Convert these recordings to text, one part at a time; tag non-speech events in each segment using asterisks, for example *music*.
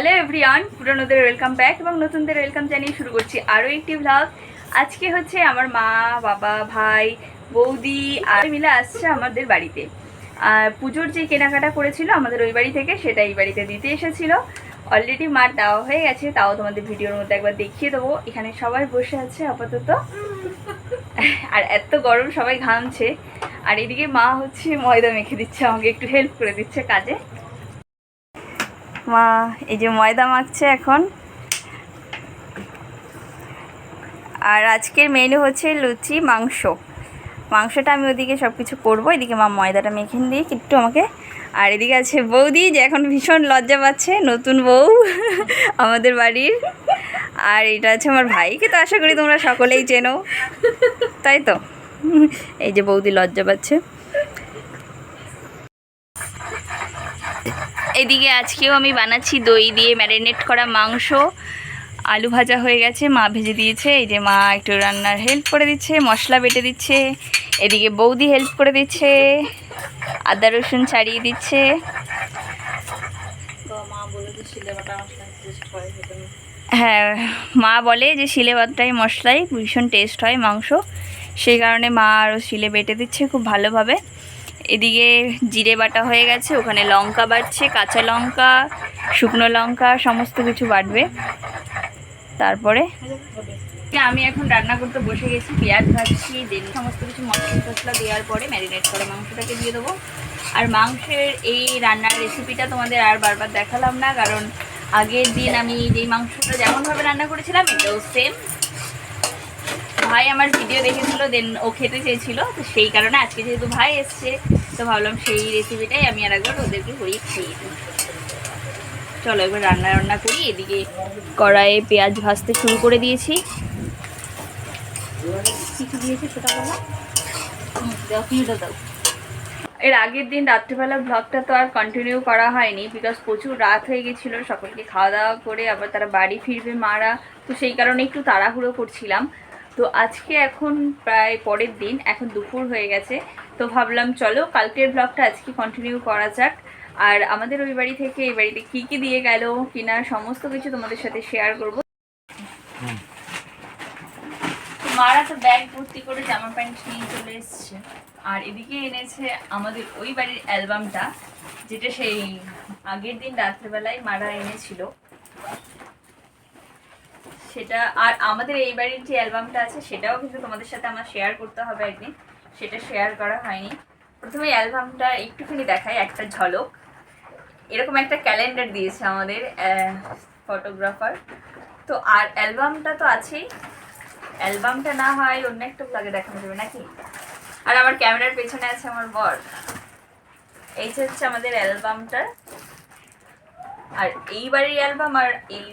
Hello everyone, পুরনোদের welcome back এবং নতুনদের ওয়েলকাম জানিয়ে শুরু করছি আরও একটি ভ্লগ আজকে হচ্ছে আমার মা, বাবা, ভাই, বৌদি আর মিলে আসছে আমাদের বাড়িতে। আর পুজোর যে কেনাকাটা করেছিল আমাদের ওই বাড়ি থেকে সেটা এই বাড়িতে দিতে এসেছিল। অলরেডি মার দেওয়া হয়ে গেছে, তাও তোমাদের ভিডিওর মধ্যে একবার দেখিয়ে দেবো। এখানে সবাই বসে আছে আপাতত। আর এত গরম সবাই ঘামছে। আর এদিকে মা হচ্ছে ময়দা মেখে দিচ্ছে, আমাকে একটু হেল্প করে দিচ্ছে কাজে। মা, এই যে ময়দা মাখছে এখন। আর আজকের মেনু হচ্ছে লুচি, মাংস। মাংসটা আমি ওদিকে সব কিছু করব। এদিকে মা ময়দাটা মেখে দিয়ে একটু আমাকে আর এদিকে আছে বৌদি, যে এখন ভীষণ লজ্জা পাচ্ছে, নতুন বউ *laughs* আমাদের বাড়ির। আর এটা আছে আমার ভাইকে, তো আশা করি তোমরা সকলেই চেনো। তাই তো? এই যে বৌদি লজ্জা পাচ্ছে। এদিকে আজকেও আমি বানাচ্ছি দই দিয়ে ম্যারিনেট করা মাংস। আলু ভাজা হয়ে গেছে মা ভেজে দিয়েছে এই যে মা একটু রান্নার হেল্প করে দিচ্ছে মশলা বেটে দিচ্ছে এদিকে বৌদি হেল্প করে দিচ্ছে আদা রসুন ছাড়িয়ে দিচ্ছে। হ্যাঁ মা বলে যে শিলে বাটাই মশলাই ভীষণ টেস্ট হয় মাংস। সেই কারণে মা আরও শিলে বেটে দিচ্ছে খুব ভালোভাবে। এদিকে জিরে বাটা হয়ে গেছে, ওখানে লঙ্কা বাটছে কাঁচা লঙ্কা, শুকনো লঙ্কা, সমস্ত কিছু বাটবে। তারপরে আমি এখন রান্না করতে বসে গেছি, পেঁয়াজ ভাজছি, দেন সমস্ত কিছু মশলা টসলা দেওয়ার পরে ম্যারিনেট করে মাংসটাকে দিয়ে দেবো। আর মাংসের এই রান্নার রেসিপিটা তোমাদের আর বারবার দেখালাম না, কারণ আগের দিন আমি যেই মাংসটা যেমনভাবে রান্না করেছিলাম, এটাও সেম ভাই আমার ভিডিও দেখেছিল দেন ও খেতে চেয়েছিল, তো সেই কারণে আজকে যেহেতু ভাই এসছে, তো ভাবলাম সেই রেসিপিটাই আমি আর একবার ওদেরকে করিয়ে খাইয়ে দিই চলো এবার রান্না রান্না করি, এদিকে কড়াইয়ে পেঁয়াজ ভাজতে শুরু করে দিয়েছি। কিছু দাও এর আগের দিন রাত্রিবেলা ব্লগটা তো আর কন্টিনিউ করা হয়নি বিকজ প্রচুর রাত হয়ে গেছিল, সকলকে খাওয়া দাওয়া করে আবার তারা বাড়ি ফিরবে মারা, তো সেই কারণে একটু তাড়াহুড়ো করছিলাম। তো আজকে এখন প্রায় পরের দিন, এখন দুপুর হয়ে গেছে। তো ভাবলাম, চলো কালকের ব্লগটা আজকে কন্টিনিউ করা যাক। আর আমাদের ওই বাড়ি থেকে এই বাড়িতে কী কী দিয়ে গেল কিনা সমস্ত কিছু তোমাদের সাথে শেয়ার করব। মারা তো ব্যাগ ভর্তি করে জামা প্যান্ট নিয়ে চলে এসছে। আর এদিকে এনেছে আমাদের ওই বাড়ির অ্যালবামটা যেটা সেই আগের দিন রাত্রেবেলায় মারা এনেছিল। সেটা আর আমাদের এই বাড়ির যে অ্যালবামটা আছে, সেটাও কিন্তু তোমাদের সাথে আমার শেয়ার করতে হবে একদিন। সেটা শেয়ার করা হয়নি। প্রথমে অ্যালবামটা একটুখানি দেখাই, একটা ঝলক। এরকম একটা ক্যালেন্ডার দিয়েছে আমাদের ফটোগ্রাফার তো আর অ্যালবামটা তো আছেই। অ্যালবামটা না হয় অন্য একটা ব্লগে দেখানো যাবে নাকি? আর আমার ক্যামেরার পেছনে আছে আমার বর। এই হচ্ছে আমাদের অ্যালবামটার আর এই বাড়ির অ্যালবাম আর এই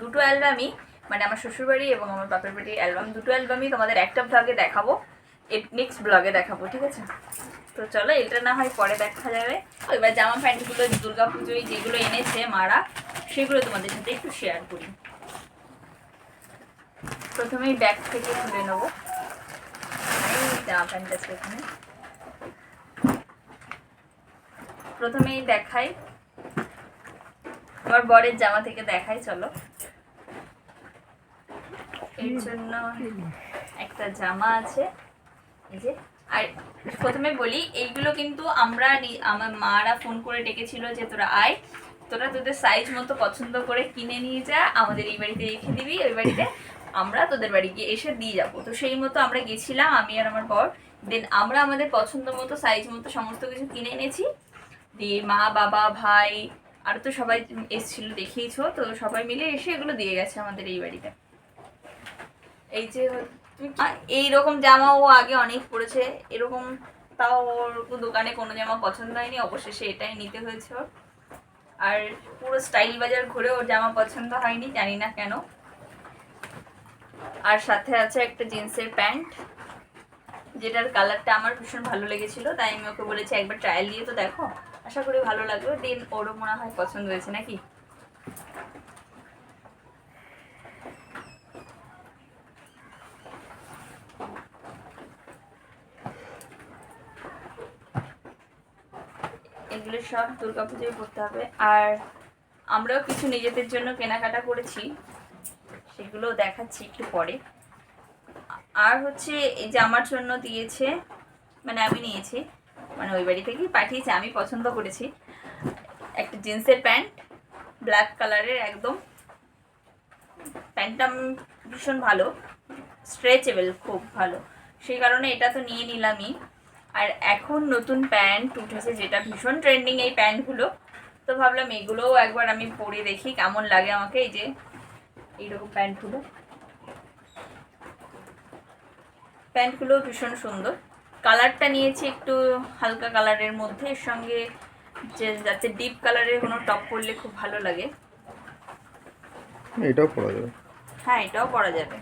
দুটো অ্যালবামই মানে আমার শ্বশুরবাড়ি এবং আমার বাপের বাড়ির অ্যালবাম, দুটো অ্যালবামই তোমাদের একটা ব্লগে দেখাবো। নেক্সট ব্লগে দেখাবো, ঠিক আছে? তো চলো, এটা না হয় পরে দেখা যাবে। এবার জামা প্যান্টগুলো দুর্গা পুজোয় যেগুলো এনেছে মারা, সেগুলো তোমাদের সাথে একটু শেয়ার করি। প্রথমেই ব্যাগ থেকে তুলে নেব। জামা প্যান্ট আছে এখানে। প্রথমেই দেখাই। আমার বরের জামা থেকে দেখাই, চলো। এর জন্য একটা জামা আছে। এই যে আর প্রথমে বলি এইগুলো কিন্তু আমরা আমার মারা ফোন করে ডেকেছিল যে তোরা আয় তোরা তোদের সাইজ মতো পছন্দ করে কিনে নিয়ে যা আমাদের এই বাড়িতে রেখে দিবি ওই বাড়িতে আমরা তোদের বাড়ি গিয়ে এসে দিয়ে যাব। তো সেই মতো আমরা গেছিলাম আমি আর আমার বর। দেন আমরা আমাদের পছন্দ মতো সাইজ মতো সমস্ত কিছু কিনে এনেছি। দিয়ে মা বাবা ভাই আর তো সবাই এসেছিল দেখিয়েছো তো সবাই মিলে এসে এগুলো দিয়ে গেছে আমাদের এই বাড়িতে। এই যে এই রকম জামা ও আগে অনেক পরেছে, এরকম তাও ওর দোকানে কোনো জামা পছন্দ হয়নি, অবশেষে এটাই নিতে হয়েছে ওর। আর পুরো স্টাইল বাজার ঘুরে ওর জামা পছন্দ হয়নি, জানি না কেন। আর সাথে আছে একটা জিন্সের প্যান্ট, যেটার কালারটা আমার ভীষণ ভালো লেগেছিল, তাই আমি ওকে বলেছি একবার ট্রায়াল দিয়ে তো দেখো। আশা করি ভালো লাগবে দেন ওরও মনে হয় পছন্দ হয়েছে, নাকি এগুলো সব দুর্গাপুজোয় পড়তে হবে। আর আমরাও কিছু নিজেদের জন্য কেনাকাটা করেছি, সেগুলো দেখাচ্ছি একটু পরে। আর হচ্ছে এই যে আমার জন্য দিয়েছে মানে আমি নিয়েছি মানে ওই বাড়ি থেকেই পাঠিয়েছে, আমি পছন্দ করেছি। একটা জিন্সের প্যান্ট, ব্ল্যাক কালারের একদম। প্যান্টটা ভীষণ ভালো, স্ট্রেচেবল, খুব ভালো। সেই কারণে এটা তো নিয়ে নিলামই। আর এখন নতুন প্যান্ট উঠেছে যেটা ভীষণ ট্রেন্ডিং এই প্যান্টগুলো। তো ভাবলাম এগুলোও একবার আমি পরে দেখি কেমন লাগে আমাকে এই যে এইরকম প্যান্টগুলো। প্যান্টগুলো ভীষণ সুন্দর। কালারটা নিয়েছি একটু হালকা কালারের মধ্যে এর সঙ্গে যে যাতে ডিপ কালারের কোনো টপ পরলে খুব ভালো লাগে। এটাও পরা যাবে। হ্যাঁ এটাও পরা যাবে।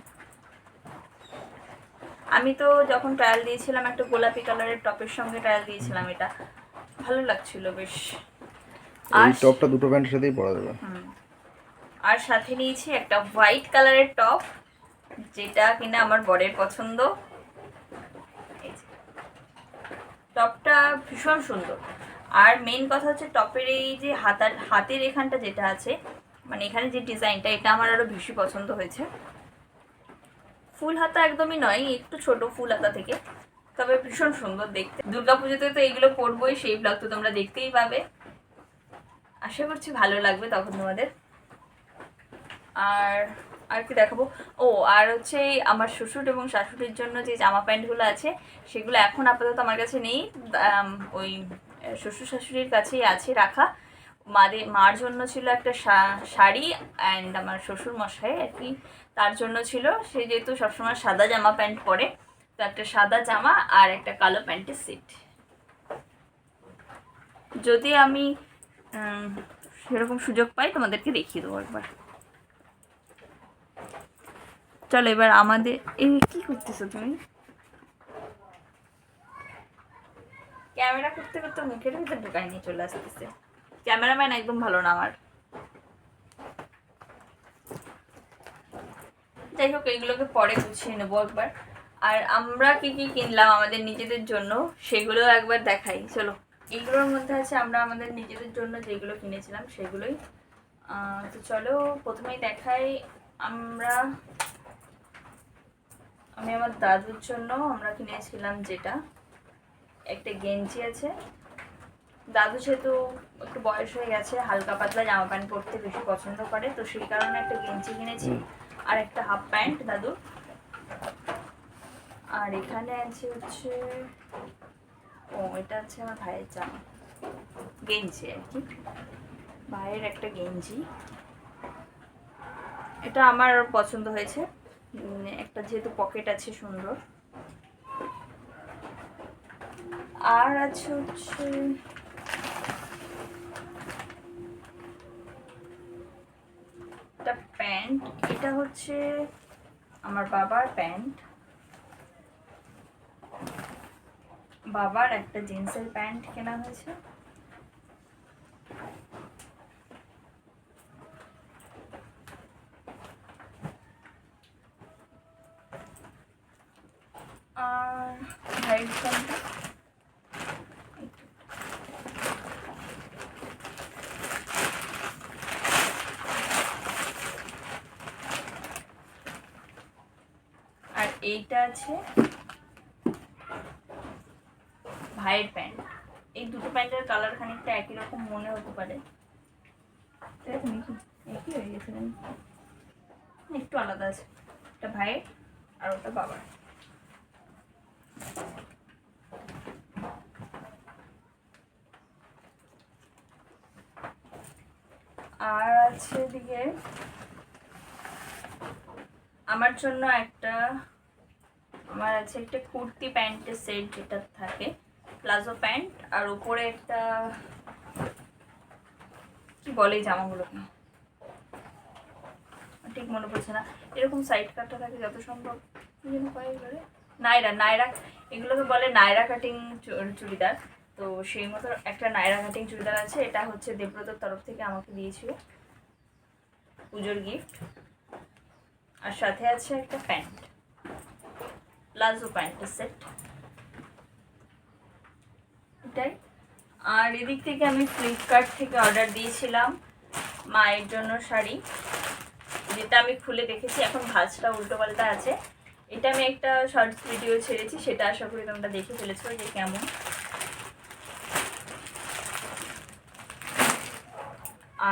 আমি তো যখন ট্রায়াল দিয়েছিলাম একটা গোলাপি কালারের টপের সঙ্গে ট্রায়াল দিয়েছিলাম এটা। ভালো লাগছিল বেশ। আর এই টপটা দুটো প্যান্টের সাথেই পরা যাবে। আর সাথে নিয়েছি একটা হোয়াইট কালারের টপ যেটা কিনা আমার বরের পছন্দ। টপটা ভীষণ সুন্দর। আর মেন কথা হচ্ছে টপের এই যে হাতার হাতের এখানটা যেটা আছে মানে এখানে যে ডিজাইনটা এটা আমার আরও বেশি পছন্দ হয়েছে। ফুল হাতা একদমই নয়, একটু ছোট ফুল হাতা থেকে। তবে ভীষণ সুন্দর দেখতে। দুর্গাপুজোতে তো এইগুলো পরবোই সেই ব্লগ তো তোমরা দেখতেই পাবে। আশা করছি ভালো লাগবে তখন তোমাদের। আর আর কি দেখাবো? ও, আর হচ্ছে আমার শ্বশুর এবং শাশুড়ির জন্য যে জামা প্যান্টগুলো আছে, সেগুলো এখন আপাতত আমার কাছে নেই। ওই শ্বশুর শাশুড়ির কাছেই আছে রাখা। মাদের মার জন্য ছিল একটা শাড়ি অ্যান্ড আমার শ্বশুর মশাই আর কি, তার জন্য ছিল। সে যেহেতু সবসময় সাদা জামা প্যান্ট পরে, তো একটা সাদা জামা আর একটা কালো প্যান্টের সেট। যদি আমি সেরকম সুযোগ পাই, তোমাদেরকে দেখিয়ে দেবো একবার। চলো এবার আমাদের এই কি করতেছো তুমি? ক্যামেরা করতে করতে মুখের ভিতরে ঢুকাই নিয়ে চলে আসতেছে। ক্যামেরাম্যান একদম ভালো না আমার। যাই হোক, এইগুলোকে পরে গুছিয়ে নেব একবার। আর আমরা কি কি কিনলাম আমাদের নিজেদের জন্য সেগুলো একবার দেখাই। চলো, এইগুলোর মধ্যে আছে আমরা আমাদের নিজেদের জন্য যেগুলো কিনেছিলাম, সেগুলোই। তো চলো, প্রথমেই দেখাই আমরা। আমি আমার দাদুর জন্য আমরা কিনেছিলাম যেটা। একটা গেঞ্জি আছে। দাদু যেহেতু একটু বয়স হয়ে গেছে হালকা পাতলা জামা প্যান্ট পরতে বেশি পছন্দ করে তো সেই কারণে একটা গেঞ্জি কিনেছি আর একটা হাফ প্যান্ট দাদুর আর এখানে আছে হচ্ছে ও এটা হচ্ছে আমার ভাইয়ের জামা। গেঞ্জি আর কি। ভাইয়ের একটা গেঞ্জি। এটা আমার পছন্দ হয়েছে। একটা যেহেতু পকেট আছে সুন্দর। আর আছে হচ্ছে একটা প্যান্ট এটা হচ্ছে আমার বাবার প্যান্ট। বাবার একটা জিন্সের প্যান্ট কেনা হয়েছে আর ভাইয়ের প্যান্টটা আর এইটা আছে ভাইয়ের প্যান্ট। এই দুটো প্যান্টের কালার খানিকটা একই রকম মনে হতে পারে? একই হয়ে গেছে একটু আলাদা আছে। এটা ভাইয়ের আর ওটা বাবার। আর আছে এদিকে, আমার জন্য একটা আমার আছে একটা কুর্তি প্যান্টের সেট যেটা থাকে, প্লাজো প্যান্ট, আর উপরে একটা, কি বলে জামাগুলোকে ঠিক মনে পড়ছে না। এরকম সাইড কাটটা থাকে যত সম্ভব। যেন কয় এগুলোরে? নায়রা এগুলোকে বলে নায়রা কাটিং চুড়িদার। তো সেই মতো একটা নায়রা কাটিং চুড়িদার আছে। এটা হচ্ছে দেবব্রতর তরফ থেকে আমাকে দিয়েছিল। পুজোর গিফট আর সাথে আছে একটা প্যান্ট। প্লাজো প্যান্টের সেট এটাই আর এদিক থেকে আমি ফ্লিপকার্ট থেকে অর্ডার দিয়েছিলাম মায়ের জন্য শাড়ি। যেটা আমি খুলে দেখেছি এখন ভাঁজটা উল্টো পাল্টা আছে। এটা আমি একটা শর্টস ভিডিও ছেড়েছি সেটা আশা করি তোমরা দেখে ফেলেছো যে কেমন।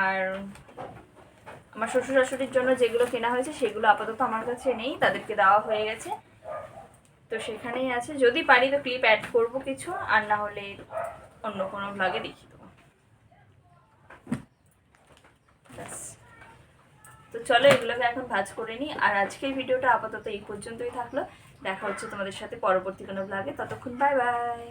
আর আমার শ্বশুর শাশুড়ির জন্য যেগুলো কেনা হয়েছে সেগুলো আপাতত আমার কাছে নেই তাদেরকে দেওয়া হয়ে গেছে। তো সেখানেই আছে। যদি পারি তো ক্লিপ অ্যাড করব কিছু, আর না হলে অন্য কোনো ব্লগে দেখি দেবো। ব্যাস। তো চলো এগুলোকে এখন ভাজ করে নিই। আর আজকের ভিডিওটা আপাতত এই পর্যন্তই থাকল। দেখা হচ্ছে তোমাদের সাথে পরবর্তী কোনো ব্লগে ততক্ষণ বাই বাই